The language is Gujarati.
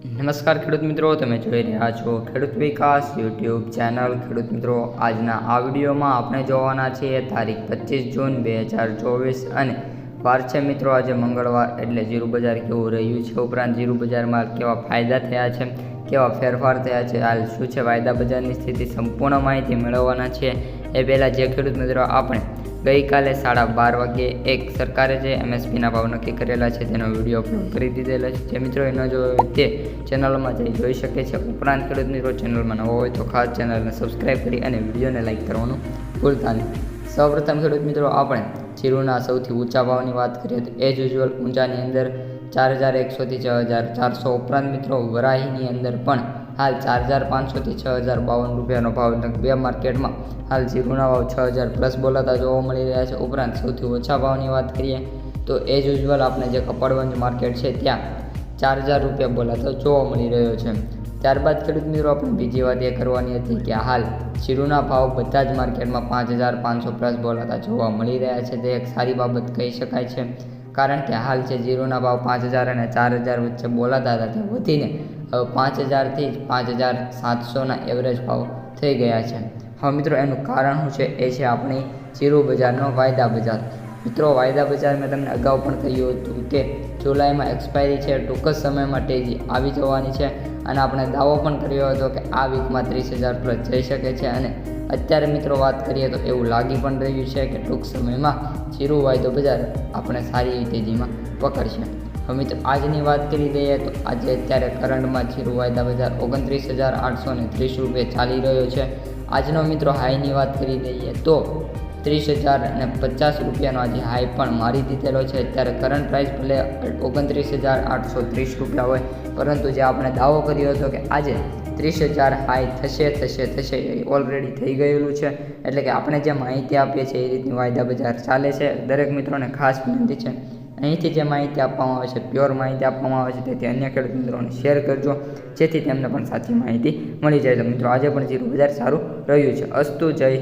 નમસ્કાર ખેડૂત મિત્રો, તમે જોઈ રહ્યા છો ખેડૂત વિકાસ યુટ્યુબ ચેનલ. ખેડૂત મિત્રો, આજના આ વિડીયોમાં આપણે જોવાના છીએ તારીખ પચીસ જૂન બે હજાર ચોવીસ અને વાર છે મિત્રો, આજે મંગળવાર એટલે જીરું બજાર કેવું રહ્યું છે ઉપરાંત જીરું બજારમાં કેવા ફાયદા થયા છે, કેવા ફેરફાર થયા છે, હાલ શું છે વાયદા બજારની સ્થિતિ, સંપૂર્ણ માહિતી મેળવવાના છે એ પહેલાં જે ખેડૂત મિત્રો, આપણે ગઈકાલે સાડા બાર વાગ્યે એક સરકારે જે એમએસપીના ભાવ નક્કી કરેલા છે, તેનો વીડિયો અપલોડ કરી દીધેલો છે. જે મિત્રો એનો જો તે ચેનલોમાં જઈ જોઈ શકે છે. ઉપરાંત ખેડૂત મિત્રો, ચેનલમાં નવો હોય તો ખાસ ચેનલને સબસ્ક્રાઈબ કરી અને વિડીયોને લાઇક કરવાનું ભૂલતા નહીં. સૌપ્રથમ ખેડૂત મિત્રો, આપણે જીરુના સૌથી ઊંચા ભાવની વાત કરીએ તો એજ યુઝ્યુઅલ ઊંચાની અંદર ચાર હજાર એકસોથી છ હજાર ચારસો ઉપરાંત મિત્રો, વરાહીની અંદર પણ હાલ ચાર હજાર પાંચસોથી છ હજાર બાવન રૂપિયાનો ભાવ બે માર્કેટમાં. હાલ જીરુના ભાવ છ હજાર પ્લસ બોલાતા જોવા મળી રહ્યા છે. ઉપરાંત સૌથી ઓછા ભાવની વાત કરીએ તો એજ યુઝવલ આપણે જે કપડવંજ માર્કેટ છે, ત્યાં ચાર હજાર રૂપિયા બોલાતો જોવા મળી રહ્યો છે. ત્યારબાદ ખેડૂત મિત્રો, આપણે બીજી વાત એ કરવાની હતી કે હાલ જીરુના ભાવ બધા જ માર્કેટમાં પાંચ હજાર પાંચસો પ્લસ બોલાતા જોવા મળી રહ્યા છે. તે એક સારી બાબત કહી શકાય છે. કારણ કે હાલ છે જીરુના ભાવ પાંચ હજાર અને ચાર હજાર વચ્ચે બોલાતા હતા તે વધીને હવે પાંચ હજારથી જ પાંચ હજાર સાતસોના એવરેજ ભાવ થઈ ગયા છે. હવે મિત્રો એનું કારણ શું છે? એ છે આપણી જીરુ બજારનો વાયદા બજાર. મિત્રો વાયદા બજાર મેં તમને અગાઉ પણ કહ્યું હતું કે જુલાઈમાં એક્સપાયરી છે, ટૂંક જ સમયમાં તેજી આવી જવાની છે અને આપણે દાવો પણ કર્યો હતો કે આ વીકમાં ત્રીસ હજાર પ્લસ જઈ શકે છે અને અત્યારે મિત્રો વાત કરીએ તો એવું લાગી પણ રહ્યું છે કે ટૂંક સમયમાં જીરું વાયદો બજાર આપણે સારી તેજીમાં પકડશે. હવે મિત્રો આજની વાત કરી દઈએ તો આજે અત્યારે કરંટમાં જીરું વાયદા બજાર ઓગણત્રીસ હજાર આઠસો ને ત્રીસ રૂપિયા ચાલી રહ્યો છે. આજનો મિત્રો હાઈની વાત કરી દઈએ તો ત્રીસ હજાર અને પચાસ રૂપિયાનો આજે હાઈ પણ મારી દીધેલો છે. અત્યારે કરંટ પ્રાઇસ ભલે ઓગણત્રીસ હજાર આઠસો ત્રીસ રૂપિયા હોય, પરંતુ જે આપણે દાવો કર્યો હતો કે આજે ત્રીસ હજાર હાઈ થશે થશે થશે, એ ઓલરેડી થઈ ગયેલું છે. એટલે કે આપણે જે માહિતી આપીએ છીએ એ રીતની વાયદા બજાર ચાલે છે. દરેક મિત્રોને ખાસ વિનંતી છે. અહીંથી જે માહિતી આપવામાં આવે છે, પ્યોર માહિતી આપવામાં આવે છે, તેથી અન્ય ખેડૂત મિત્રોને શેર કરજો. જેથી તેમને પણ સાચી માહિતી મળી જાય. તો મિત્રો, આજે પણ જીરું બજાર સારું રહ્યું છે. અસ્તુ જય